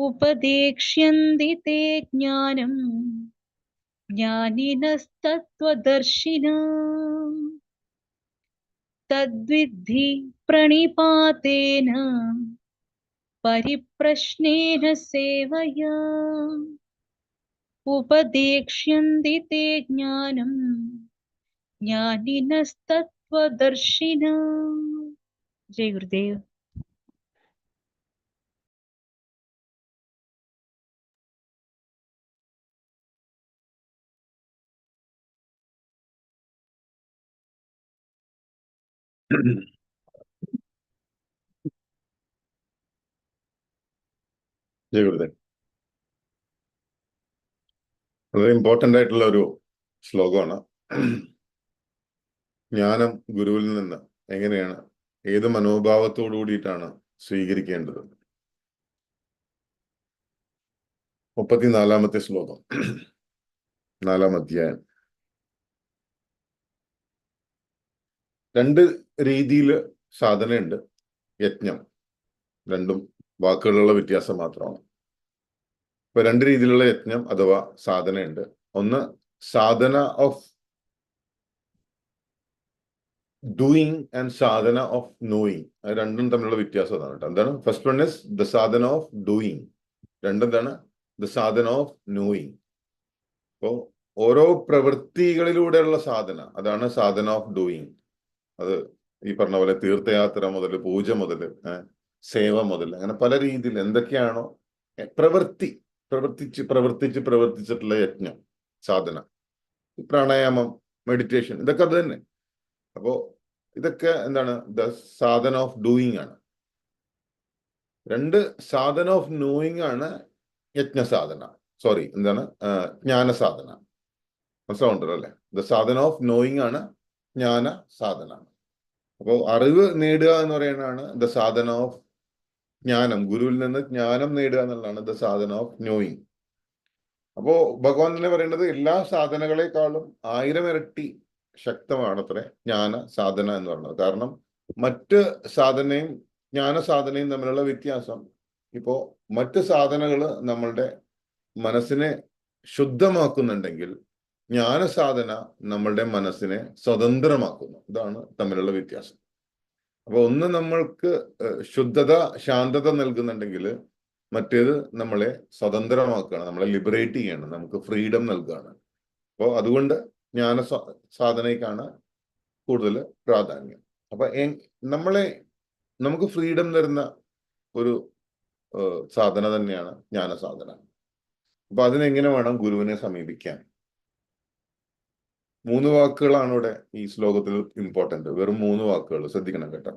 ഉപദേക്ഷ്യന്തി തേ ജ്ഞാനം ജ്ഞാനിനസ്തത്വദർശിന. തദ്വിദ്ധി പ്രണിപാതേന പരിപ്രശ്നേന സേവയാ. ഉപദേക്ഷ്യന്തി തേ ജ്ഞാനം ജ്ഞാനിനസ്തത്വദർശിന. ജയ ഗുരുദേവ്. വളരെ ഇമ്പോർട്ടന്റ് ആയിട്ടുള്ള ഒരു ശ്ലോകമാണ്. ജ്ഞാനം ഗുരുവിൽ നിന്ന് എങ്ങനെയാണ് ഏത് മനോഭാവത്തോടു കൂടിയിട്ടാണ് സ്വീകരിക്കേണ്ടത്? മുപ്പത്തിനാലാമത്തെ ശ്ലോകം നാലാം അധ്യായം. രണ്ട് രീതിയിൽ സാധനയുണ്ട്. യജ്ഞം. രണ്ടും വാക്കുകളുള്ള വ്യത്യാസം മാത്രമാണ്. ഇപ്പൊ രണ്ട് രീതിയിലുള്ള യജ്ഞം അഥവാ സാധനയുണ്ട്. ഒന്ന് sadhana of doing and sadhana of knowing രണ്ടും തമ്മിലുള്ള വ്യത്യാസം അതാണ് കേട്ടോ. എന്താണ്? First one is the sadhana of doing രണ്ടെന്താണ് the Sadhana of knowing അപ്പോ ഓരോ പ്രവൃത്തികളിലൂടെയുള്ള സാധന. അതാണ് സാധന ഓഫ് ഡൂയിങ് അത് ഈ പറഞ്ഞ പോലെ തീർത്ഥയാത്ര മുതൽ പൂജ മുതൽ സേവ മുതൽ അങ്ങനെ പല രീതിയിൽ എന്തൊക്കെയാണോ പ്രവൃത്തി പ്രവർത്തിച്ച് പ്രവർത്തിച്ച് പ്രവർത്തിച്ചിട്ടുള്ള യജ്ഞം സാധന. പ്രാണായാമം മെഡിറ്റേഷൻ ഇതൊക്കെ അത് തന്നെ. അപ്പോ ഇതൊക്കെ എന്താണ്? ദ സാധന ഓഫ് ഡൂയിങ് ആണ്. രണ്ട് സാധന ഓഫ് നോയിങ് ആണ് യജ്ഞ സാധന. സോറി എന്താണ്? ജ്ഞാന സാധന. മനസ്സിലാവുണ്ടല്ലോ അല്ലെ? ദ സാധന ഓഫ് നോയിങ് ആണ് ജ്ഞാന സാധന. അപ്പോൾ അറിവ് നേടുക എന്ന് പറയുന്നതാണ് ദ സാധന ഓഫ് ജ്ഞാനം. ഗുരുവിൽ നിന്ന് ജ്ഞാനം നേടുക എന്നുള്ളതാണ് ദ സാധന ഓഫ് നോയിങ് അപ്പോ ഭഗവാൻ തന്നെ പറയുന്നത് എല്ലാ സാധനകളെക്കാളും ആയിരം ഇരട്ടി ശക്തമാണ് അത്ര ജ്ഞാന സാധന എന്ന് പറയുന്നത്. കാരണം മറ്റ് സാധനയും ജ്ഞാന സാധനയും തമ്മിലുള്ള വ്യത്യാസം ഇപ്പോ മറ്റ് സാധനകൾ നമ്മളുടെ മനസ്സിനെ ശുദ്ധമാക്കുന്നുണ്ടെങ്കിൽ ജ്ഞാന സാധന നമ്മളുടെ മനസ്സിനെ സ്വതന്ത്രമാക്കുന്നു. ഇതാണ് തമ്മിലുള്ള വ്യത്യാസം. അപ്പൊ ഒന്ന് നമ്മൾക്ക് ശുദ്ധത ശാന്തത നൽകുന്നുണ്ടെങ്കിൽ മറ്റേത് നമ്മളെ സ്വതന്ത്രമാക്കുകയാണ് നമ്മളെ ലിബറേറ്റ് ചെയ്യാണ് നമുക്ക് ഫ്രീഡം നൽകുകയാണ്. അപ്പോൾ അതുകൊണ്ട് ജ്ഞാന സാധനയ്ക്കാണ് കൂടുതൽ പ്രാധാന്യം. അപ്പൊ നമ്മളെ നമുക്ക് ഫ്രീഡം തരുന്ന ഒരു സാധന തന്നെയാണ് ജ്ഞാന സാധന അപ്പൊ അതിനെങ്ങനെ വേണം ഗുരുവിനെ സമീപിക്കാൻ? മൂന്ന് വാക്കുകളാണ് ഇവിടെ ഈ ശ്ലോകത്തിൽ ഇമ്പോർട്ടന്റ് വെറും മൂന്ന് വാക്കുകൾ ശ്രദ്ധിക്കണം കേട്ടോ.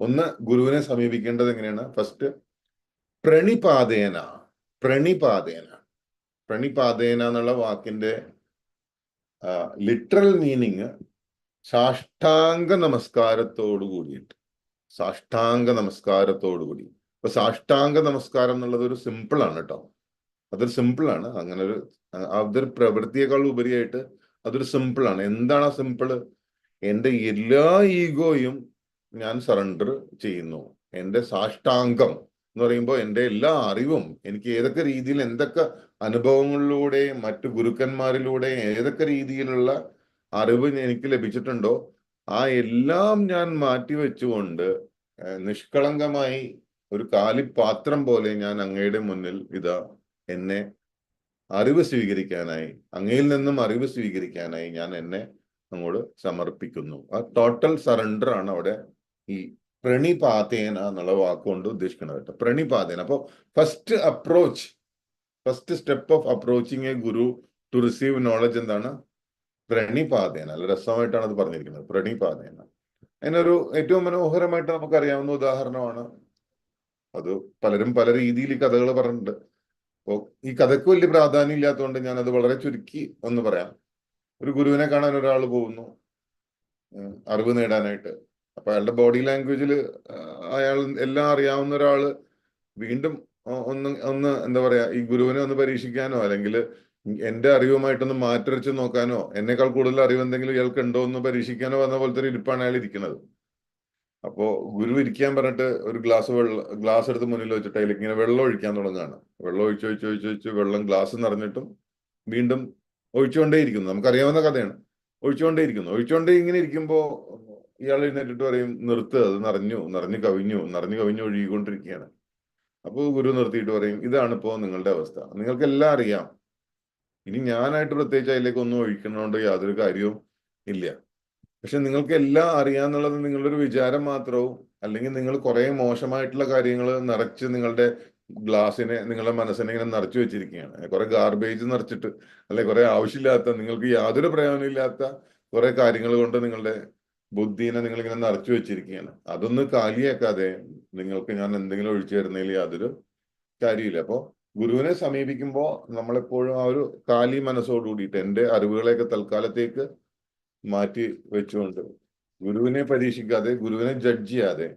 ഒന്ന് ഗുരുവിനെ സമീപിക്കേണ്ടത് എങ്ങനെയാണ്? ഫസ്റ്റ് പ്രണിപാതേന. പ്രണിപാതേന. പ്രണിപാതേന എന്നുള്ള വാക്കിന്റെ ലിറ്ററൽ മീനിങ് സാഷ്ടാംഗ നമസ്കാരത്തോടു കൂടിയിട്ട്. സാഷ്ടാംഗ നമസ്കാരത്തോടു കൂടി. ഇപ്പൊ സാഷ്ടാംഗ നമസ്കാരം എന്നുള്ളത് ഒരു സിമ്പിളാണ് കേട്ടോ. അതൊരു സിമ്പിളാണ് അങ്ങനെ ഒരു അതൊരു പ്രവൃത്തിയേക്കാൾ ഉപരിയായിട്ട് അതൊരു സിമ്പിൾ ആണ്. എന്താണ് ആ സിമ്പിൾ എന്റെ എല്ലാ ഈഗോയും ഞാൻ സറണ്ടർ ചെയ്യുന്നു. എന്റെ സാഷ്ടാംഗം എന്ന് പറയുമ്പോൾ എന്റെ എല്ലാ അറിവും എനിക്ക് ഏതൊക്കെ രീതിയിൽ എന്തൊക്കെ അനുഭവങ്ങളിലൂടെ മറ്റു ഗുരുക്കന്മാരിലൂടെ ഏതൊക്കെ രീതിയിലുള്ള അറിവ് എനിക്ക് ലഭിച്ചിട്ടുണ്ടോ ആ എല്ലാം ഞാൻ മാറ്റി വെച്ചുകൊണ്ട് നിഷ്കളങ്കമായി ഒരു കാലിപ്പാത്രം പോലെ ഞാൻ അങ്ങയുടെ മുന്നിൽ ഇതാ എന്നെ അറിവ് സ്വീകരിക്കാനായി അങ്ങയിൽ നിന്നും അറിവ് സ്വീകരിക്കാനായി ഞാൻ എന്നെ അങ്ങോട്ട് സമർപ്പിക്കുന്നു. ആ ടോട്ടൽ സറണ്ടർ ആണ് അവിടെ ഈ പ്രണിപാതേന എന്നുള്ള വാക്കുകൊണ്ട് ഉദ്ദേശിക്കുന്നത് കേട്ടോ. പ്രണിപാതേന. അപ്പോൾ first approach first step of approaching a guru to receive knowledge എന്താണ്? പ്രണിപാതേന. അല്ല രസമായിട്ടാണ് അത് പറഞ്ഞിരിക്കുന്നത്. പ്രണിപാതേന. അതിനൊരു ഏറ്റവും മനോഹരമായിട്ട് നമുക്കറിയാവുന്ന ഉദാഹരണമാണ്. അത് പലരും പല രീതിയിൽ കഥകൾ പറഞ്ഞിട്ടുണ്ട്. ഈ കഥയ്ക്ക് വലിയ പ്രാധാന്യം ഇല്ലാത്തതുകൊണ്ട് ഞാൻ അത് വളരെ ചുരുക്കി ഒന്ന് പറയാം. ഒരു ഗുരുവിനെ കാണാൻ ഒരാൾ പോകുന്നു അറിവ് നേടാനായിട്ട്. അപ്പൊ അയാളുടെ ബോഡി ലാംഗ്വേജിൽ അയാൾ എല്ലാം അറിയാവുന്ന ഒരാൾ വീണ്ടും ഒന്ന് ഒന്ന് എന്താ പറയാ ഈ ഗുരുവിനെ ഒന്ന് പരീക്ഷിക്കാനോ അല്ലെങ്കിൽ എന്റെ അറിവുമായിട്ടൊന്ന് വെച്ച് നോക്കാനോ എന്നേക്കാൾ കൂടുതൽ അറിവ് എന്തെങ്കിലും ഇയാൾക്ക് ഉണ്ടോ എന്ന് പരീക്ഷിക്കാനോ വന്ന പോലത്തെ ഒരു ഇരിപ്പാണ് അയാൾ ഇരിക്കുന്നത്. അപ്പോ ഗുരു ഇരിക്കാൻ പറഞ്ഞിട്ട് ഒരു ഗ്ലാസ് വെള്ളം ഗ്ലാസ് എടുത്ത് മുന്നിൽ വെച്ചിട്ട് അതിൽ ഇങ്ങനെ വെള്ളം ഒഴിക്കാൻ തുടങ്ങുകയാണ്. വെള്ളം ഒഴിച്ച് ഒഴിച്ച് ഒഴിച്ച് ഒഴിച്ച് വെള്ളം ഗ്ലാസ് നിറഞ്ഞിട്ടും വീണ്ടും ഒഴിച്ചുകൊണ്ടേയിരിക്കുന്നു. നമുക്കറിയാവുന്ന കഥയാണ്. ഒഴിച്ചുകൊണ്ടേയിരിക്കുന്നു. ഒഴിച്ചുകൊണ്ടേ ഇങ്ങനെ ഇരിക്കുമ്പോൾ ഇയാൾ എഴുന്നേറ്റിട്ട് പറയും നിർത്ത് അത് നിറഞ്ഞു നിറഞ്ഞു കവിഞ്ഞു നിറഞ്ഞു കവിഞ്ഞു ഒഴുകിക്കൊണ്ടിരിക്കുകയാണ്. അപ്പോൾ ഗുരു നിർത്തിയിട്ട് പറയും ഇതാണ് ഇപ്പോൾ നിങ്ങളുടെ അവസ്ഥ. നിങ്ങൾക്ക് എല്ലാം അറിയാം. ഇനി ഞാനായിട്ട് പ്രത്യേകിച്ച് അതിലേക്ക് ഒന്നും ഒഴിക്കണോണ്ട് യാതൊരു കാര്യവും ഇല്ല. പക്ഷെ നിങ്ങൾക്ക് എല്ലാം അറിയാന്നുള്ളത് നിങ്ങളുടെ ഒരു വിചാരം മാത്രവും. അല്ലെങ്കിൽ നിങ്ങൾ കുറെ മോശമായിട്ടുള്ള കാര്യങ്ങൾ നിറച്ച് നിങ്ങളുടെ ഗ്ലാസ്സിനെ നിങ്ങളുടെ മനസ്സിനെ ഇങ്ങനെ നിറച്ചു വെച്ചിരിക്കുകയാണ്. കുറെ ഗാർബേജ് നിറച്ചിട്ട് അല്ലെങ്കിൽ കുറെ ആവശ്യമില്ലാത്ത നിങ്ങൾക്ക് യാതൊരു പ്രയോജനമില്ലാത്ത കുറെ കാര്യങ്ങൾ കൊണ്ട് നിങ്ങളുടെ ബുദ്ധിനെ നിങ്ങൾ ഇങ്ങനെ നിറച്ചു വെച്ചിരിക്കുകയാണ്. അതൊന്ന് കാലിയാക്കാതെ നിങ്ങൾക്ക് ഞാൻ എന്തെങ്കിലും ഒഴിച്ചു തരുന്നതിൽ യാതൊരു കാര്യമില്ല അപ്പോൾ ഗുരുവിനെ സമീപിക്കുമ്പോൾ നമ്മളെപ്പോഴും ആ ഒരു കാലി മനസ്സോട് കൂടിയിട്ട് എന്റെ അറിവുകളെയൊക്കെ തൽക്കാലത്തേക്ക് മാറ്റി വെച്ചുകൊണ്ട്. ഗുരുവിനെ പരീക്ഷിക്കാതെ ഗുരുവിനെ ജഡ്ജ് ചെയ്യാതെ.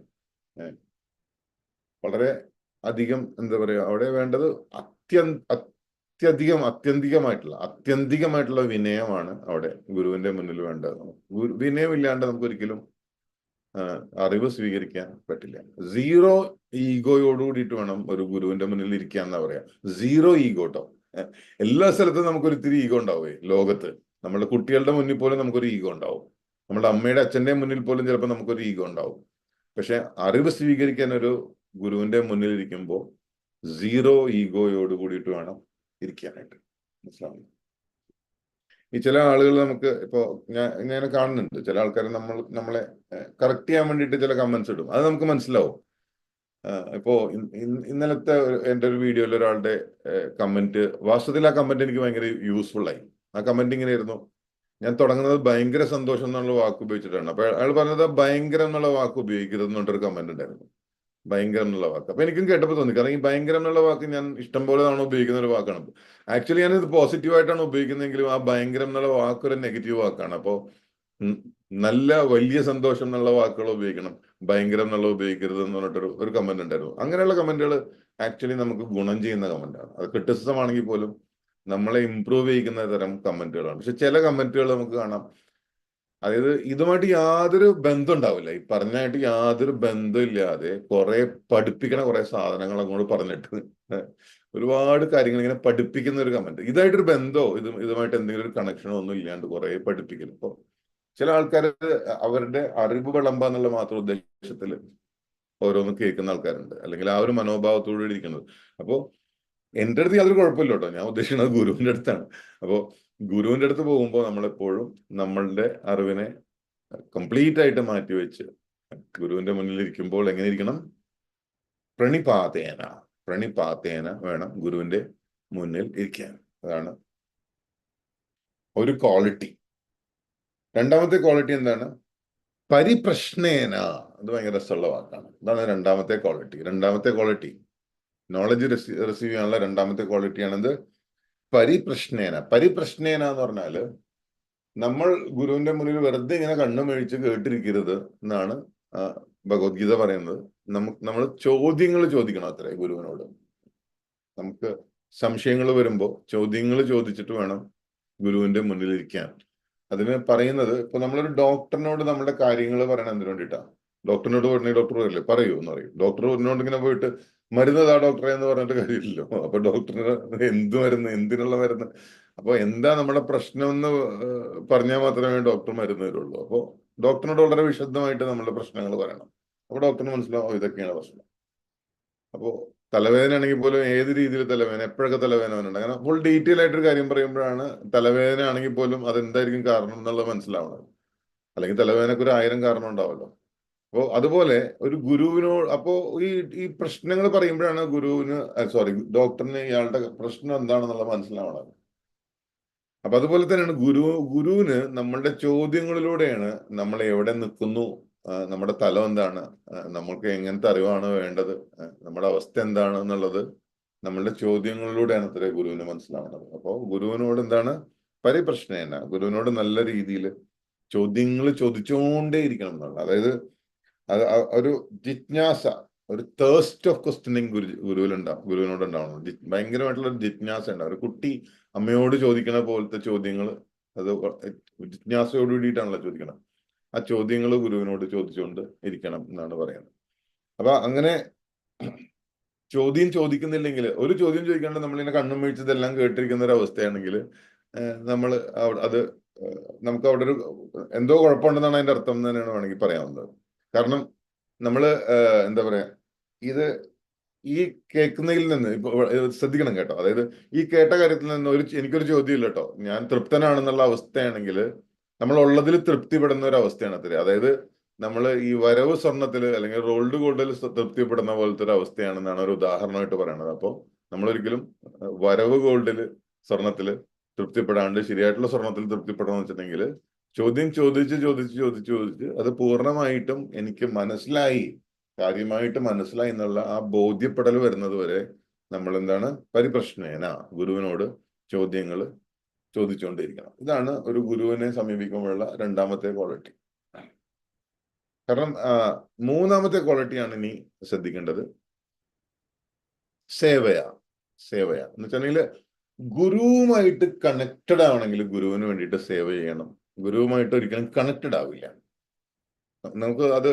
വളരെ അധികം എന്താ പറയുക അവിടെ വേണ്ടത് അത്യന് അത്യധികം അത്യന്തികമായിട്ടുള്ള അത്യന്തികമായിട്ടുള്ള വിനയമാണ് അവിടെ ഗുരുവിന്റെ മുന്നിൽ വേണ്ടത്. ഗുരു വിനയമില്ലാണ്ട് നമുക്ക് അറിവ് സ്വീകരിക്കാൻ പറ്റില്ല. സീറോ ഈഗോയോട് കൂടിയിട്ട് വേണം ഒരു ഗുരുവിന്റെ മുന്നിൽ ഇരിക്കുക എന്നാ പറയാ. സീറോ ഈഗോ എല്ലാ സ്ഥലത്തും നമുക്കൊരിത്തിരി ഈഗോ ഉണ്ടാവേ ലോകത്ത്. നമ്മുടെ കുട്ടികളുടെ മുന്നിൽ പോലും നമുക്കൊരു ഈഗോ ഉണ്ടാവും. നമ്മുടെ അമ്മയുടെ അച്ഛന്റെ മുന്നിൽ പോലും ചിലപ്പോൾ നമുക്കൊരു ഈഗോ ഉണ്ടാവും. പക്ഷെ അറിവ് സ്വീകരിക്കാൻ ഒരു ഗുരുവിന്റെ മുന്നിൽ ഇരിക്കുമ്പോൾ സീറോ ഈഗോയോട് കൂടിയിട്ട് വേണം ഇരിക്കാനായിട്ട്. മനസ്സിലാവുന്നു? ഈ ചില ആളുകൾ നമുക്ക് ഇപ്പോൾ ഞാൻ ഞാൻ കാണുന്നുണ്ട്. ചില ആൾക്കാർ നമ്മൾ നമ്മളെ കറക്റ്റ് ചെയ്യാൻ വേണ്ടിയിട്ട് ചില കമന്റ്സ് ഇടും. അത് നമുക്ക് മനസ്സിലാവും. ഇപ്പോ ഇന്നലത്തെ എന്റെ ഒരു വീഡിയോയിൽ ഒരാളുടെ കമന്റ് വാസ്തവത്തിൽ ആ കമന്റ് എനിക്ക് ഭയങ്കര യൂസ്ഫുൾ ആയി. ആ കമന്റ് ഇങ്ങനെയായിരുന്നു ഞാൻ തുടങ്ങുന്നത് ഭയങ്കര സന്തോഷം എന്നുള്ള വാക്ക് ഉപയോഗിച്ചിട്ടാണ്. അപ്പൊ അയാൾ പറഞ്ഞത് ഭയങ്കരം എന്നുള്ള വാക്ക് ഉപയോഗിക്കരുത് എന്നുള്ളൊരു കമന്റ് ഉണ്ടായിരുന്നു. ഭയങ്കരം എന്നുള്ള വാക്ക്. അപ്പൊ എനിക്കും കേട്ടപ്പോൾ തോന്നി. കാരണം ഈ ഭയങ്കരം എന്നുള്ള വാക്ക് ഞാൻ ഇഷ്ടം പോലെ ഉപയോഗിക്കുന്ന ഒരു വാക്കാണ് ആക്ച്വലി ഞാൻ ഇത് പോസിറ്റീവ് ആയിട്ടാണ് ഉപയോഗിക്കുന്നതെങ്കിലും ആ ഭയങ്കരം എന്നുള്ള വാക്ക് ഒരു നെഗറ്റീവ് വാക്കാണ്. അപ്പോ നല്ല വലിയ സന്തോഷം എന്നുള്ള വാക്കുകൾ ഉപയോഗിക്കണം. ഭയങ്കരം എന്നുള്ള ഉപയോഗിക്കരുത് എന്ന് പറഞ്ഞിട്ടൊരു ഒരു കമന്റ് ഉണ്ടായിരുന്നു. അങ്ങനെയുള്ള കമന്റുകൾ ആക്ച്വലി നമുക്ക് ഗുണം ചെയ്യുന്ന കമന്റാണ് അത് ക്രിട്ടിസിസം ആണെങ്കിൽ പോലും നമ്മളെ ഇമ്പ്രൂവ് ചെയ്യിക്കുന്ന തരം കമന്റുകളാണ്. പക്ഷെ ചില കമന്റുകൾ നമുക്ക് കാണാം. അതായത് ഇതുമായിട്ട് യാതൊരു ബന്ധം ഉണ്ടാവില്ല. ഈ പറഞ്ഞായിട്ട് യാതൊരു ബന്ധമില്ലാതെ കുറെ പഠിപ്പിക്കണ കുറെ സാധനങ്ങൾ അങ്ങോട്ട് പറഞ്ഞിട്ട് ഒരുപാട് കാര്യങ്ങൾ ഇങ്ങനെ പഠിപ്പിക്കുന്ന ഒരു കമന്റ്. ഇതായിട്ടൊരു ബന്ധമോ ഇത് ഇതുമായിട്ട് എന്തെങ്കിലും ഒരു കണക്ഷനോ ഒന്നും ഇല്ലാണ്ട് കുറെ പഠിപ്പിക്കുന്നു ഇപ്പൊ ചില ആൾക്കാർ അവരുടെ അറിവ് വിളമ്പാന്നുള്ള മാത്രം ഉദ്ദേശത്തിൽ ഓരോന്ന് കേൾക്കുന്ന ആൾക്കാരുണ്ട്. അല്ലെങ്കിൽ ആ ഒരു മനോഭാവത്തോടെ ഇരിക്കുന്നത്. അപ്പോ എന്റെ അടുത്ത് യാതൊരു കുഴപ്പമില്ല കേട്ടോ. ഞാൻ ഉദ്ദേശിക്കുന്നത് ഗുരുവിന്റെ അടുത്താണ്. അപ്പോൾ ഗുരുവിന്റെ അടുത്ത് പോകുമ്പോൾ നമ്മളെപ്പോഴും നമ്മളുടെ അറിവിനെ കംപ്ലീറ്റ് ആയിട്ട് മാറ്റിവെച്ച് ഗുരുവിന്റെ മുന്നിൽ ഇരിക്കുമ്പോൾ എങ്ങനെ ഇരിക്കണം? പ്രണിപാതേന. പ്രണിപാതേന വേണം ഗുരുവിന്റെ മുന്നിൽ ഇരിക്കാൻ. അതാണ് ഒരു ക്വാളിറ്റി രണ്ടാമത്തെ ക്വാളിറ്റി എന്താണ്? പരിപ്രശ്നേന. അത് ഭയങ്കര രസമുള്ള വാക്കാണ്. അതാണ് രണ്ടാമത്തെ ക്വാളിറ്റി രണ്ടാമത്തെ ക്വാളിറ്റി നോളജ് റിസീവ് ചെയ്യാനുള്ള രണ്ടാമത്തെ ക്വാളിറ്റിയാണിത് പരിപ്രശ്നേന. പരിപ്രശ്നേന എന്ന് പറഞ്ഞാൽ നമ്മൾ ഗുരുവിന്റെ മുന്നിൽ വെറുതെ ഇങ്ങനെ കണ്ണു മേഴിച്ച് കേട്ടിരിക്കരുത് എന്നാണ് ഭഗവത്ഗീത പറയുന്നത്. നമുക്ക് നമ്മൾ ചോദ്യങ്ങൾ ചോദിക്കണം അത്രേ ഗുരുവിനോട്. നമുക്ക് സംശയങ്ങൾ വരുമ്പോൾ ചോദ്യങ്ങൾ ചോദിച്ചിട്ട് വേണം ഗുരുവിന്റെ മുന്നിൽ ഇരിക്കാൻ. അതിന് പറയുന്നത് ഇപ്പൊ നമ്മളൊരു ഡോക്ടറിനോട് നമ്മുടെ കാര്യങ്ങൾ പറയണം എന്തിനു വേണ്ടിയിട്ടാ? ഡോക്ടറിനോട് പറഞ്ഞ ഡോക്ടർ പറയില്ലേ? പറയൂ എന്ന് പറയും. ഡോക്ടർ പറഞ്ഞുകൊണ്ട് ഇങ്ങനെ പോയിട്ട് മരുന്ന് താ ഡോക്ടറെ എന്ന് പറഞ്ഞിട്ട് കാര്യമില്ലല്ലോ. അപ്പൊ ഡോക്ടറിന് എന്ത് മരുന്ന് എന്തിനുള്ള മരുന്ന്? അപ്പൊ എന്താ നമ്മുടെ പ്രശ്നം എന്ന് പറഞ്ഞാൽ മാത്രമേ ഡോക്ടർ മരുന്ന് തരുള്ളൂ. അപ്പോ ഡോക്ടറിനോട് വളരെ വിശദമായിട്ട് നമ്മുടെ പ്രശ്നങ്ങൾ പറയണം. അപ്പൊ ഡോക്ടറിന് മനസ്സിലാവും "ഓ, ഇതൊക്കെയാണ് പ്രശ്നം. അപ്പോ തലവേദന ആണെങ്കിൽ പോലും ഏത് രീതിയിൽ തലവേദന എപ്പോഴൊക്കെ തലവേദന വരുന്നുണ്ട് അങ്ങനെ ഫുൾ ഡീറ്റെയിൽ ആയിട്ടൊരു കാര്യം പറയുമ്പോഴാണ് തലവേദന ആണെങ്കിൽ പോലും അതെന്തായിരിക്കും കാരണം എന്നുള്ളത് മനസ്സിലാവണത് അല്ലെങ്കിൽ തലവേദനക്ക് ഒരു ആയിരം കാരണം ഉണ്ടാവല്ലോ. അപ്പോ അതുപോലെ ഒരു ഗുരുവിനോട് അപ്പോ ഈ ഈ പ്രശ്നങ്ങൾ പറയുമ്പോഴാണ് ഗുരുവിന് സോറി ഡോക്ടറിന് ഇയാളുടെ പ്രശ്നം എന്താണെന്നുള്ളത് മനസ്സിലാവണത്. അപ്പൊ അതുപോലെ തന്നെയാണ് ഗുരു ഗുരുവിന് നമ്മളുടെ ചോദ്യങ്ങളിലൂടെയാണ് നമ്മൾ എവിടെ നിൽക്കുന്നു നമ്മുടെ തലം എന്താണ് നമ്മൾക്ക് എങ്ങനത്തെ അറിവാണ് വേണ്ടത് നമ്മുടെ അവസ്ഥ എന്താണ് എന്നുള്ളത് നമ്മളുടെ ചോദ്യങ്ങളിലൂടെയാണ് അത്ര ഗുരുവിന് മനസ്സിലാവുന്നത് അപ്പോൾ ഗുരുവിനോട് എന്താണ് പരിപ്രശ്നേന ഗുരുവിനോട് നല്ല രീതിയിൽ ചോദ്യങ്ങൾ ചോദിച്ചുകൊണ്ടേ ഇരിക്കണം എന്നുള്ളത്. അതായത് അത് ഒരു ജിജ്ഞാസ ഒരു തേഴ്സ്റ്റ് ഓഫ് ക്വസ്റ്റ്യനിങ് ഗുരു ഗുരുവിലുണ്ടാവും ഗുരുവിനോട് ഉണ്ടാവണം. ഭയങ്കരമായിട്ടുള്ള ഒരു ജിജ്ഞാസ ഉണ്ടാവും ഒരു കുട്ടി അമ്മയോട് ചോദിക്കുന്ന പോലത്തെ ചോദ്യങ്ങൾ അത് ജിജ്ഞാസയോട് കൂടിയിട്ടാണല്ലോ ചോദിക്കണം ആ ചോദ്യങ്ങൾ ഗുരുവിനോട് ചോദിച്ചുകൊണ്ട് ഇരിക്കണം എന്നാണ് പറയുന്നത്. അപ്പൊ അങ്ങനെ ചോദ്യം ചോദിക്കുന്നില്ലെങ്കിൽ ഒരു ചോദ്യം ചോദിക്കാണ്ട് നമ്മളിങ്ങനെ കണ്ണും വീഴ്ചതെല്ലാം കേട്ടിരിക്കുന്ന ഒരു അവസ്ഥയാണെങ്കിൽ നമ്മൾ അത് നമുക്ക് അവിടെ ഒരു എന്തോ കുഴപ്പമുണ്ടെന്നാണ് അതിന്റെ അർത്ഥം തന്നെയാണ് വേണമെങ്കിൽ പറയാവുന്നത്. കാരണം നമ്മൾ എന്താ പറയാ ഇത് ഈ കേൾക്കുന്നതിൽ നിന്ന് ഇപ്പൊ ശ്രദ്ധിക്കണം കേട്ടോ. അതായത് ഈ കേട്ട കാര്യത്തിൽ നിന്ന് ഒരു എനിക്കൊരു ചോദ്യമില്ല കേട്ടോ ഞാൻ തൃപ്തനാണെന്നുള്ള അവസ്ഥയാണെങ്കിൽ നമ്മൾ ഉള്ളതിൽ തൃപ്തിപ്പെടുന്ന ഒരു അവസ്ഥയാണ് അത്ര അതായത് നമ്മൾ ഈ വരവ് സ്വർണത്തിൽ അല്ലെങ്കിൽ റോൾഡ് ഗോൾഡിൽ തൃപ്തിപ്പെടുന്ന പോലത്തെ ഒരു അവസ്ഥയാണെന്നാണ് ഒരു ഉദാഹരണമായിട്ട് പറയുന്നത് അപ്പോൾ നമ്മൾ ഒരിക്കലും വരവ് ഗോൾഡിൽ സ്വർണത്തിൽ തൃപ്തിപ്പെടാണ്ട് ശരിയായിട്ടുള്ള സ്വർണത്തിൽ തൃപ്തിപ്പെടണം എന്ന് വെച്ചിട്ടുണ്ടെങ്കിൽ ചോദ്യം ചോദിച്ച് ചോദിച്ച് ചോദിച്ച് ചോദിച്ച് അത് പൂർണമായിട്ടും എനിക്ക് മനസ്സിലായി. കാര്യമായിട്ട് മനസ്സിലായി എന്നുള്ള ആ ബോധ്യപ്പെടൽ വരുന്നത് വരെ നമ്മൾ എന്താണ് പരിപ്രശ്നേന ഗുരുവിനോട് ചോദ്യങ്ങൾ ചോദിച്ചുകൊണ്ടിരിക്കണം ഇതാണ് ഒരു ഗുരുവിനെ സമീപിക്കുമ്പോഴുള്ള രണ്ടാമത്തെ ക്വാളിറ്റി കാരണം മൂന്നാമത്തെ ക്വാളിറ്റിയാണ് ഇനി ശ്രദ്ധിക്കേണ്ടത്. സേവയ. സേവയ. എന്ന് വെച്ചിട്ടുണ്ടെങ്കിൽ ഗുരുവുമായിട്ട് കണക്റ്റഡ് ആവണമെങ്കിൽ ഗുരുവിന് വേണ്ടിയിട്ട് സേവ ചെയ്യണം. ഗുരുവുമായിട്ട് ഒരിക്കലും കണക്റ്റഡ് ആവില്ല. നമുക്ക് അത്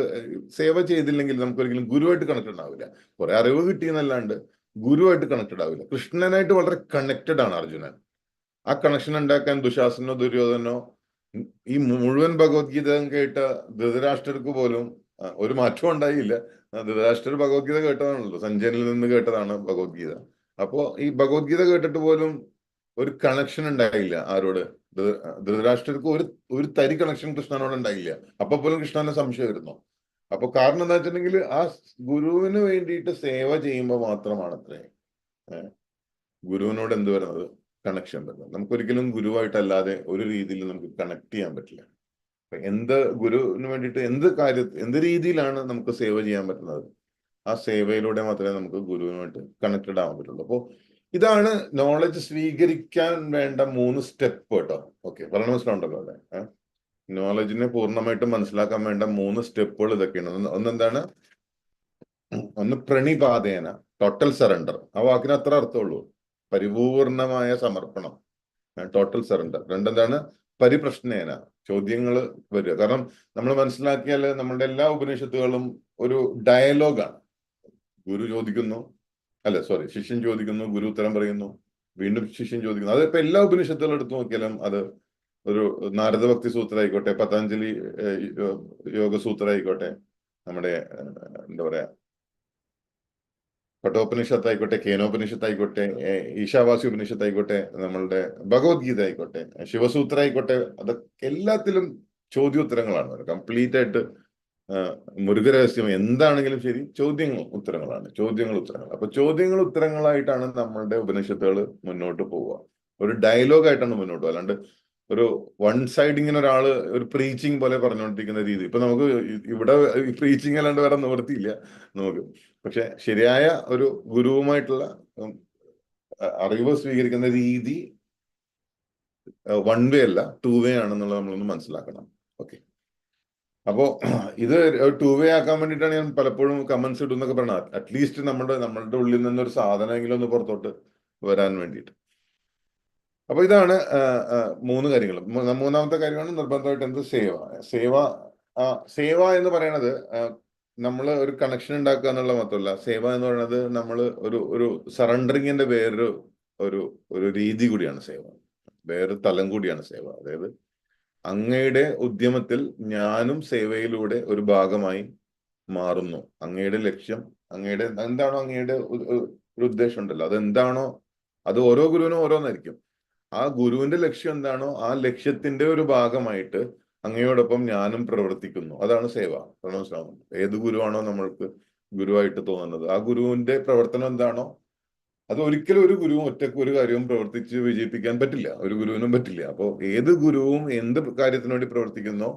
സേവ ചെയ്തില്ലെങ്കിൽ നമുക്ക് ഒരിക്കലും ഗുരുവായിട്ട് കണക്റ്റഡ് ആവില്ല. കുറെ അറിവ് കിട്ടിയെന്നല്ലാണ്ട് ഗുരുവായിട്ട് കണക്റ്റഡ് ആവില്ല. കൃഷ്ണനായിട്ട് വളരെ കണക്റ്റഡ് ആണ് അർജുനൻ. ആ കണക്ഷൻ ഉണ്ടാക്കാൻ ദുശാസനോ ദുര്യോധനോ ഈ മുഴുവൻ ഭഗവത്ഗീത കേട്ട ധൃതരാഷ്ട്രർക്ക് പോലും ഒരു മാറ്റവും ഉണ്ടായില്ല. ധൃതരാഷ്ട്രർ ഭഗവത്ഗീത കേട്ടതാണല്ലോ. സഞ്ജയനിൽ നിന്ന് കേട്ടതാണ് ഭഗവത്ഗീത. അപ്പോ ഈ ഭഗവത്ഗീത കേട്ടിട്ട് പോലും ഒരു കണക്ഷൻ ഉണ്ടായില്ല ആരോട്? ധൃതരാഷ്ട്രർക്ക് ഒരു ഒരു തരി കണക്ഷൻ കൃഷ്ണനോട് ഉണ്ടായില്ല. അപ്പൊ പോലും കൃഷ്ണന് സംശയമായിരുന്നു അപ്പൊ കാരണം എന്താ വെച്ചിട്ടുണ്ടെങ്കിൽ ആ ഗുരുവിന് വേണ്ടിയിട്ട് സേവ ചെയ്യുമ്പോൾ മാത്രമാണ് അത്രേ ഗുരുവിനോട് എന്ത് വരുന്നത്? കണക്ഷൻ വരുന്നത്. നമുക്കൊരിക്കലും ഗുരുവായിട്ടല്ലാതെ ഒരു രീതിയിൽ നമുക്ക് കണക്ട് ചെയ്യാൻ പറ്റില്ല. എന്ത് ഗുരുവിന് വേണ്ടിയിട്ട് എന്ത് കാര്യ എന്ത് രീതിയിലാണ് നമുക്ക് സേവ ചെയ്യാൻ പറ്റുന്നത്? ആ സേവയിലൂടെ മാത്രമേ നമുക്ക് ഗുരുവിനുമായിട്ട് കണക്റ്റഡ് ആവാൻ പറ്റുള്ളൂ. അപ്പോൾ ഇതാണ് നോളജ് സ്വീകരിക്കാൻ വേണ്ട മൂന്ന് സ്റ്റെപ്പ് കേട്ടോ. ഓക്കെ പറഞ്ഞ മനസ്സിലുണ്ടല്ലോ അല്ലേ നോളജിനെ പൂർണമായിട്ടും മനസ്സിലാക്കാൻ വേണ്ട മൂന്ന് സ്റ്റെപ്പുകൾ ഇതൊക്കെയാണ്. ഒന്ന് ഒന്നെന്താണ്? ഒന്ന് പ്രണിപാതേന ടോട്ടൽ സറണ്ടർ ആ വാക്കിന് അത്ര അർത്ഥമുള്ളൂ. പരിപൂർണമായ സമർപ്പണം. Total surrender രണ്ടെന്താണ്? പരിപ്രശ്നേന ചോദ്യങ്ങൾ വരിക. കാരണം നമ്മൾ മനസ്സിലാക്കിയാൽ നമ്മുടെ എല്ലാ ഉപനിഷത്തുകളും ഒരു ഡയലോഗാണ് ഗുരു ചോദിക്കുന്നു അല്ല സോറി ശിഷ്യൻ ചോദിക്കുന്നു ഗുരു ഉത്തരം പറയുന്നു. വീണ്ടും ശിഷ്യൻ ചോദിക്കുന്നു. അതിപ്പോ എല്ലാ ഉപനിഷത്തുകളും എടുത്തു നോക്കിയാലും അത് ഒരു നാരദഭക്തി സൂത്ര ആയിക്കോട്ടെ പതഞ്ജലി യോഗസൂത്ര ആയിക്കോട്ടെ നമ്മുടെ എന്താ പറയാ പട്ടോപനിഷത്തായിക്കോട്ടെ ആയിക്കോട്ടെ കേനോപനിഷത്ത് ആയിക്കോട്ടെ ഏഹ്, ഈശാവാസി ഉപനിഷത്തായിക്കോട്ടെ നമ്മളുടെ ഭഗവത്ഗീത ആയിക്കോട്ടെ ശിവസൂത്ര ആയിക്കോട്ടെ അതൊക്കെ എല്ലാത്തിലും ചോദ്യോത്തരങ്ങളാണ്. കംപ്ലീറ്റ് ആയിട്ട് മുരുകരഹസ്യം എന്താണെങ്കിലും ശരി ചോദ്യങ്ങൾ ഉത്തരങ്ങളാണ്. ചോദ്യങ്ങൾ ഉത്തരങ്ങൾ. അപ്പൊ ചോദ്യങ്ങൾ ഉത്തരങ്ങളായിട്ടാണ് നമ്മളുടെ ഉപനിഷത്തുകൾ മുന്നോട്ട് പോവുക. ഒരു ഡയലോഗ് ആയിട്ടാണ് മുന്നോട്ട് അല്ലാണ്ട് ഒരു വൺ സൈഡ് ഇങ്ങനെ ഒരാൾ ഒരു പ്രീച്ചിങ് പോലെ പറഞ്ഞുകൊണ്ടിരിക്കുന്ന രീതി. ഇപ്പൊ നമുക്ക് ഇവിടെ പ്രീച്ചിങ് അല്ലാണ്ട് വേറെ നിവർത്തിയില്ല നമുക്ക്. പക്ഷെ ശരിയായ ഒരു ഗുരുവുമായിട്ടുള്ള അറിവ് സ്വീകരിക്കുന്ന രീതി വൺ വേ അല്ല ടു വേ ആണെന്നുള്ളത് നമ്മളൊന്ന് മനസ്സിലാക്കണം. അപ്പോ ഇത് ടു വേ ആക്കാൻ വേണ്ടിയിട്ടാണ് ഞാൻ പലപ്പോഴും കമന്റ്സ് ഇടുന്നൊക്കെ പറയുന്നത് അറ്റ്ലീസ്റ്റ് നമ്മുടെ നമ്മളുടെ ഉള്ളിൽ നിന്നൊരു സാധനമെങ്കിലും ഒന്ന് പുറത്തോട്ട് വരാൻ വേണ്ടിയിട്ട്. അപ്പൊ ഇതാണ് മൂന്ന് കാര്യങ്ങൾ. മൂന്നാമത്തെ കാര്യമാണ് നിർബന്ധമായിട്ട് എന്ത്? സേവ. സേവ സേവ എന്ന് പറയുന്നത് നമ്മൾ ഒരു കണക്ഷൻ ഉണ്ടാക്കുക എന്നുള്ള മാത്രമല്ല സേവ എന്ന് പറയുന്നത് നമ്മൾ ഒരു ഒരു സറണ്ടറിങ്ങിന്റെ വേറൊരു ഒരു ഒരു രീതി കൂടിയാണ് സേവ. വേറൊരു തലം കൂടിയാണ് സേവ. അതായത് അങ്ങയുടെ ഉദ്യമത്തിൽ ഞാനും സേവയിലൂടെ ഒരു ഭാഗമായി മാറുന്നു. അങ്ങയുടെ ലക്ഷ്യം അങ്ങയുടെ എന്താണോ അങ്ങയുടെ ഒരു ഉദ്ദേശം ഉണ്ടല്ലോ. അതെന്താണോ അത് ഓരോ ഗുരുവിനും ഓരോന്നായിരിക്കും. ആ ഗുരുവിന്റെ ലക്ഷ്യം എന്താണോ ആ ലക്ഷ്യത്തിന്റെ ഒരു ഭാഗമായിട്ട് അങ്ങയോടൊപ്പം ഞാനും പ്രവർത്തിക്കുന്നു. അതാണ് സേവ മനസ്സിലാവുന്നു ഏത് ഗുരുവാണോ നമ്മൾക്ക് ഗുരുവായിട്ട് തോന്നുന്നത്. ആ ഗുരുവിന്റെ പ്രവർത്തനം എന്താണോ അത് ഒരിക്കലും ഒരു ഗുരുവും ഒറ്റയ്ക്ക് ഒരു കാര്യവും പ്രവർത്തിച്ച് വിജയിപ്പിക്കാൻ പറ്റില്ല. ഒരു ഗുരുവിനും പറ്റില്ല. അപ്പോൾ ഏത് ഗുരുവും എന്ത് കാര്യത്തിന് വേണ്ടി പ്രവർത്തിക്കുന്നോ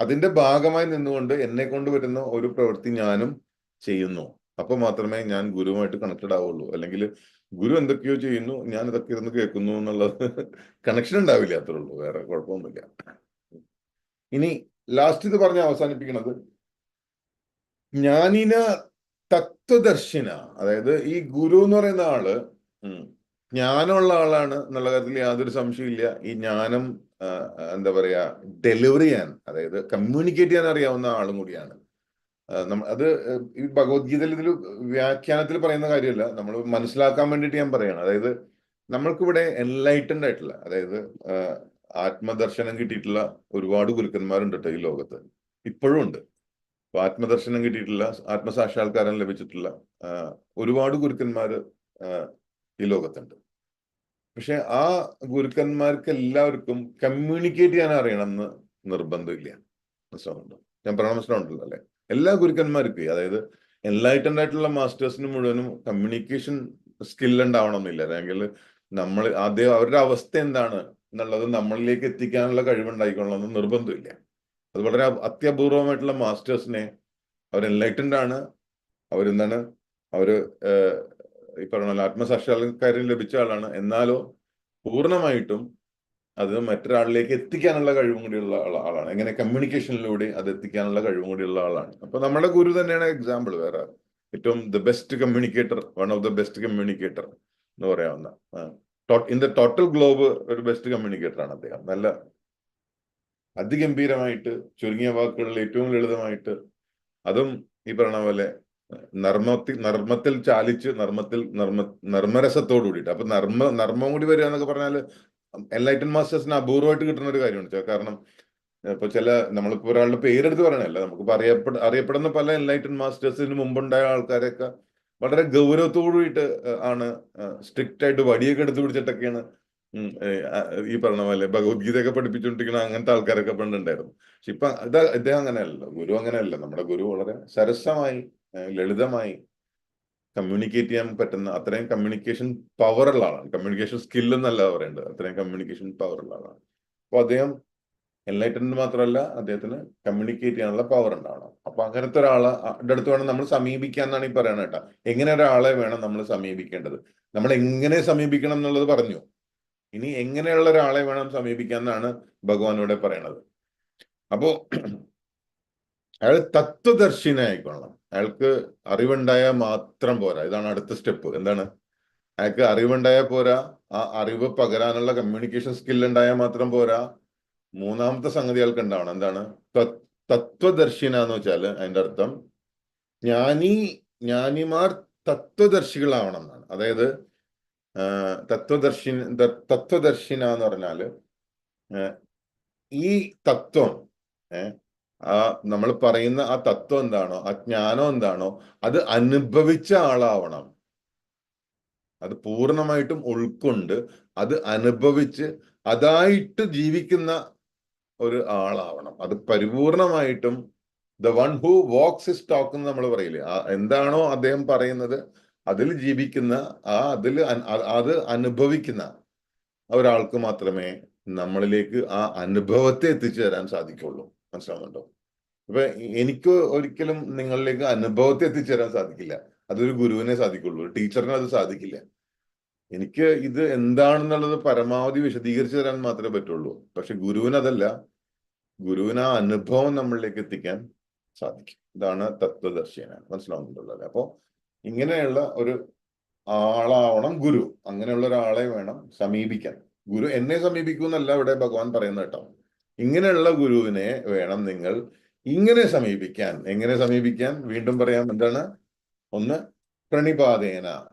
അതിന്റെ ഭാഗമായി നിന്നുകൊണ്ട് എന്നെ കൊണ്ട് വരുന്ന ഒരു പ്രവൃത്തി ഞാനും ചെയ്യുന്നു. അപ്പൊ മാത്രമേ ഞാൻ ഗുരുവുമായിട്ട് കണക്റ്റഡ് ആവുള്ളൂ. അല്ലെങ്കിൽ ഗുരു എന്തൊക്കെയോ ചെയ്യുന്നു ഞാൻ ഇതൊക്കെ ഇരുന്ന് കേൾക്കുന്നു എന്നുള്ളത് കണക്ഷൻ ഉണ്ടാവില്ല അത്രേ ഉള്ളൂ. വേറെ കുഴപ്പമൊന്നുമില്ല. ഇനി ലാസ്റ്റ് ഇത് പറഞ്ഞ് അവസാനിപ്പിക്കുന്നത് ജ്ഞാനിന തത്വദർശിന. അതായത് ഈ ഗുരു എന്ന് പറയുന്ന ആൾ ജ്ഞാനമുള്ള ആളാണ് എന്നുള്ള കാര്യത്തിൽ യാതൊരു സംശയമില്ല ഈ ജ്ഞാനം എന്താ പറയാ ഡെലിവറി ചെയ്യാൻ അതായത് കമ്മ്യൂണിക്കേറ്റ് ചെയ്യാൻ അറിയാവുന്ന ആളും കൂടിയാണ്. അത് ഈ ഭഗവത്ഗീതയിൽ ഇതിൽ വ്യാഖ്യാനത്തിൽ പറയുന്ന കാര്യമല്ല. നമ്മൾ മനസ്സിലാക്കാൻ വേണ്ടിയിട്ട് ഞാൻ പറയാണ്. അതായത് നമ്മൾക്കിവിടെ എൻലൈറ്റൻഡ് ആയിട്ടുള്ള അതായത് ആത്മദർശനം കിട്ടിയിട്ടുള്ള ഒരുപാട് ഗുരുക്കന്മാരുണ്ട് ഈ ലോകത്ത്. ഇപ്പോഴും ഉണ്ട്. ആത്മദർശനം കിട്ടിയിട്ടുള്ള ആത്മസാക്ഷാത്കാരം ലഭിച്ചിട്ടുള്ള ആ, ഒരുപാട് ഗുരുക്കന്മാര് ഈ ലോകത്തുണ്ട്. പക്ഷെ ആ ഗുരുക്കന്മാർക്ക് എല്ലാവർക്കും കമ്മ്യൂണിക്കേറ്റ് ചെയ്യാൻ അറിയണം എന്ന് നിർബന്ധമില്ല. മനസ്സിലാവുന്നുണ്ടോ? ഞാൻ പറയണ മനസ്സിലാവുണ്ടല്ലോ അല്ലെ? എല്ലാ ഗുരുക്കന്മാർക്കും അതായത് എൻലൈറ്റൻഡ് ആയിട്ടുള്ള മാസ്റ്റേഴ്സിന് മുഴുവനും കമ്മ്യൂണിക്കേഷൻ സ്കിൽ ഉണ്ടാവണമെന്നില്ല. അല്ലെങ്കിൽ നമ്മൾ ആദ്യം അവരുടെ അവസ്ഥ എന്താണ് എന്നുള്ളത് നമ്മളിലേക്ക് എത്തിക്കാനുള്ള കഴിവുണ്ടായിക്കൊള്ളണമെന്ന് നിർബന്ധമില്ല. അത് വളരെ അത്യപൂർവമായിട്ടുള്ള മാസ്റ്റേഴ്സിനെ അവർ എൻലൈറ്റൻഡ് ആണ്. അവരെന്താണ്? അവർ ഈ പറഞ്ഞ ആത്മസാക്ഷാത്കാരം ലഭിച്ച ആളാണ്. എന്നാലോ പൂർണമായിട്ടും അത് മറ്റൊരാളിലേക്ക് എത്തിക്കാനുള്ള കഴിവും കൂടിയുള്ള ആളാണ്. എങ്ങനെ കമ്മ്യൂണിക്കേഷനിലൂടെ അത് എത്തിക്കാനുള്ള കഴിവും കൂടിയുള്ള ആളാണ്. അപ്പൊ നമ്മുടെ ഗുരു തന്നെയാണ് എക്സാമ്പിൾ വേറെ. ഏറ്റവും the best communicator one of the best communicator എന്ന് പറയാവുന്ന ഇൻ ദ ടോട്ടൽ ഗ്ലോബ് ഒരു ബെസ്റ്റ് കമ്മ്യൂണിക്കേറ്റർ ആണ് അദ്ദേഹം. നല്ല അതിഗംഭീരമായിട്ട് ചുരുങ്ങിയ വാക്കുകളിൽ ഏറ്റവും ലളിതമായിട്ട് അതും ഈ പറഞ്ഞ പോലെ നർമ്മത്തിൽ നർമ്മത്തിൽ ചാലിച്ച് നർമ്മത്തിൽ നർമ്മ നർമ്മരസത്തോട് കൂടിയിട്ട്. അപ്പൊ നർമ്മ നർമ്മം കൂടി വരിക എന്നൊക്കെ പറഞ്ഞാൽ എൻലൈറ്റൻ മാസ്റ്റേഴ്സിന് അപൂർവമായിട്ട് കിട്ടുന്ന ഒരു കാര്യമാണ്. കാരണം ഇപ്പൊ ചില നമ്മളിപ്പോ ഒരാളുടെ പേരെടുത്ത് പറയണല്ല നമുക്കിപ്പോ അറിയപ്പെട അറിയപ്പെടുന്ന പല എൻലൈറ്റൻ മാസ്റ്റേഴ്സിന് മുമ്പുണ്ടായ ആൾക്കാരെയൊക്കെ വളരെ ഗൗരവത്തോടു കൂടിയിട്ട് ആണ് സ്ട്രിക്റ്റ് ആയിട്ട് വടിയൊക്കെ എടുത്തു പിടിച്ചിട്ടൊക്കെയാണ് ഈ പറഞ്ഞ പോലെ ഭഗവത്ഗീതയൊക്കെ പഠിപ്പിച്ചുകൊണ്ടിരിക്കുന്ന അങ്ങനത്തെ ആൾക്കാരൊക്കെ പണ്ടുണ്ടായിരുന്നു പക്ഷെ ഇപ്പൊ ഇത് ഇദ്ദേഹം അങ്ങനെയല്ല ഗുരു അങ്ങനെയല്ല. നമ്മുടെ ഗുരു വളരെ സരസമായി ലളിതമായി കമ്മ്യൂണിക്കേറ്റ് ചെയ്യാൻ പറ്റുന്ന അത്രയും കമ്മ്യൂണിക്കേഷൻ പവറുള്ള ആളാണ്. കമ്മ്യൂണിക്കേഷൻ സ്കിൽ എന്നല്ല പറയേണ്ടത്. അത്രയും കമ്മ്യൂണിക്കേഷൻ പവറുള്ള ആളാണ്. അപ്പൊ അദ്ദേഹം എൻലൈറ്റൻഡ് മാത്രമല്ല അദ്ദേഹത്തിന് കമ്മ്യൂണിക്കേറ്റ് ചെയ്യാനുള്ള പവർ ഉണ്ടാവണം. അപ്പൊ അങ്ങനത്തെ ഒരാളെ അടുത്ത് വേണം നമ്മൾ സമീപിക്കുക എന്നാണ് ഈ പറയണേട്ടാ എങ്ങനെ ഒരാളെ വേണം നമ്മൾ സമീപിക്കേണ്ടത്? നമ്മൾ എങ്ങനെ സമീപിക്കണം എന്നുള്ളത് പറഞ്ഞു. ഇനി എങ്ങനെയുള്ള ഒരാളെ വേണം സമീപിക്കാൻ എന്നാണ് ഭഗവാൻ ഇവിടെ പറയണത്. അപ്പോ അയാൾ തത്വദർശിനായിക്കൊള്ളണം അയാൾക്ക് അറിവുണ്ടായാൽ മാത്രം പോരാ. ഇതാണ് അടുത്ത സ്റ്റെപ്പ്. എന്താണ്? അയാൾക്ക് അറിവുണ്ടായാൽ പോരാ. ആ അറിവ് പകരാനുള്ള കമ്മ്യൂണിക്കേഷൻ സ്കിൽ ഉണ്ടായാൽ മാത്രം പോരാ. മൂന്നാമത്തെ സംഗതി അയാൾക്ക് ഉണ്ടാവണം. എന്താണ്? തത്വദർശിന എന്ന് വെച്ചാൽ അതിന്റെ അർത്ഥം ജ്ഞാനി ജ്ഞാനിമാർ തത്വദർശികളാവണം എന്നാണ്. അതായത് തത്വദർശി തത്വദർശിന എന്ന് പറഞ്ഞാൽ ഈ തത്വം ആ നമ്മൾ പറയുന്ന ആ തത്വം എന്താണോ ആ ജ്ഞാനം എന്താണോ അത് അനുഭവിച്ച ആളാവണം. അത് പൂർണമായിട്ടും ഉൾക്കൊണ്ട് അത് അനുഭവിച്ച് അതായിട്ട് ജീവിക്കുന്ന ഒരു ആളാവണം. അത് പരിപൂർണമായിട്ടും the one who walks is talk എന്ന് നമ്മൾ പറയില്ലേ എന്താണോ അദ്ദേഹം പറയുന്നത് അതിൽ ജീവിക്കുന്ന ആ അതിൽ അത് അനുഭവിക്കുന്ന ഒരാൾക്ക് മാത്രമേ നമ്മളിലേക്ക് ആ അനുഭവത്തെ എത്തിച്ചു തരാൻ സാധിക്കുള്ളൂ. മനസ്സിലാവുന്നുണ്ടോ? അപ്പൊ എനിക്ക് ഒരിക്കലും നിങ്ങളിലേക്ക് അനുഭവത്തെ എത്തിച്ചു തരാൻ സാധിക്കില്ല. അതൊരു ഗുരുവിനെ സാധിക്കുള്ളൂ ഒരു ടീച്ചറിന് അത് സാധിക്കില്ല. എനിക്ക് ഇത് എന്താണെന്നുള്ളത് പരമാവധി വിശദീകരിച്ചു തരാൻ മാത്രമേ പറ്റുള്ളൂ. പക്ഷെ ഗുരുവിനതല്ല ഗുരുവിന് ആ അനുഭവം നമ്മളിലേക്ക് എത്തിക്കാൻ സാധിക്കും. ഇതാണ് തത്വദർശിയനാണ് മനസ്സിലാവുന്നുണ്ടല്ലോ അല്ലേ അപ്പോ ഇങ്ങനെയുള്ള ഒരു ആളാവണം ഗുരു. അങ്ങനെയുള്ള ഒരാളെ വേണം സമീപിക്കാൻ. ഗുരു എന്നെ സമീപിക്കുമെന്നല്ല ഇവിടെ ഭഗവാൻ പറയുന്നത് കേട്ടോ. ഇങ്ങനെയുള്ള ഗുരുവിനെ വേണം നിങ്ങൾ ഇങ്ങനെ സമീപിക്കാൻ. എങ്ങനെ സമീപിക്കാൻ? വീണ്ടും പറയാം എന്താണ്? ഒന്ന് പ്രണിപാതേന.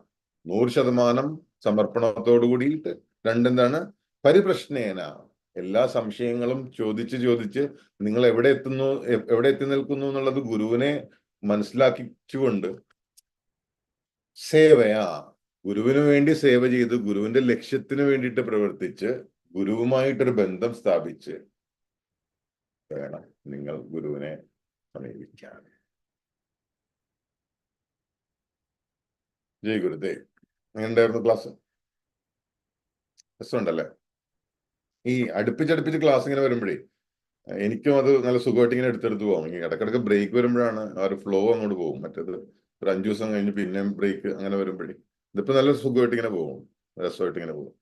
നൂറ് ശതമാനം സമർപ്പണത്തോടു കൂടിയിട്ട്. രണ്ടെന്താണ്? പരിപ്രശ്നേന. എല്ലാ സംശയങ്ങളും ചോദിച്ച് ചോദിച്ച് നിങ്ങൾ എവിടെ എത്തുന്നു എവിടെ എത്തി നിൽക്കുന്നു എന്നുള്ളത് ഗുരുവിനെ മനസ്സിലാക്കിച്ചുകൊണ്ട് സേവയാ. ഗുരുവിന് വേണ്ടി സേവ ചെയ്ത് ഗുരുവിന്റെ ലക്ഷ്യത്തിന് വേണ്ടിയിട്ട് പ്രവർത്തിച്ച് ഗുരുവുമായിട്ടൊരു ബന്ധം സ്ഥാപിച്ച് വേണം നിങ്ങൾ ഗുരുവിനെ സമീപിക്കാൻ. ജയ് ഗുരുദേവ് എങ്ങനെയുണ്ടായിരുന്നു ക്ലാസ്? രസമുണ്ടല്ലേ? ഈ അടുപ്പിച്ചടുപ്പിച്ച് ക്ലാസ് ഇങ്ങനെ വരുമ്പോഴേ എനിക്കും അത് നല്ല സുഖമായിട്ട് ഇങ്ങനെ എടുത്തെടുത്ത് പോകും ഇടക്കിടക്ക് ബ്രേക്ക് വരുമ്പോഴാണ് ആ ഒരു ഫ്ലോ അങ്ങോട്ട് പോകും. മറ്റേത് ഒരു അഞ്ചു ദിവസം കഴിഞ്ഞ് പിന്നെയും ബ്രേക്ക് അങ്ങനെ വരുമ്പോഴേ ഇതിപ്പോ നല്ല സുഖമായിട്ട് ഇങ്ങനെ പോകും. രസമായിട്ട് ഇങ്ങനെ പോകും.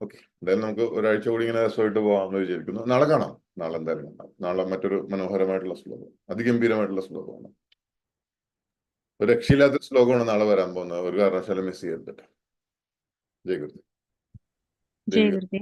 ഓക്കെ എന്തായാലും നമുക്ക് ഒരാഴ്ച കൂടി ഇങ്ങനെ രസമായിട്ട് പോകാമെന്ന് വിചാരിക്കുന്നു. നാളെ കാണാം. നാളെ എന്തായാലും കാണാം. നാളെ മറ്റൊരു മനോഹരമായിട്ടുള്ള ശ്ലോകം. അതിഗംഭീരമായിട്ടുള്ള ശ്ലോകമാണ്. ഒരു രക്ഷയില്ലാത്ത ശ്ലോകമാണ് നാളെ വരാൻ പോകുന്നത്. ഒരു കാരണവശാലും മിസ് ചെയ്യരുത്. ജയകൃതി ജയകൃതി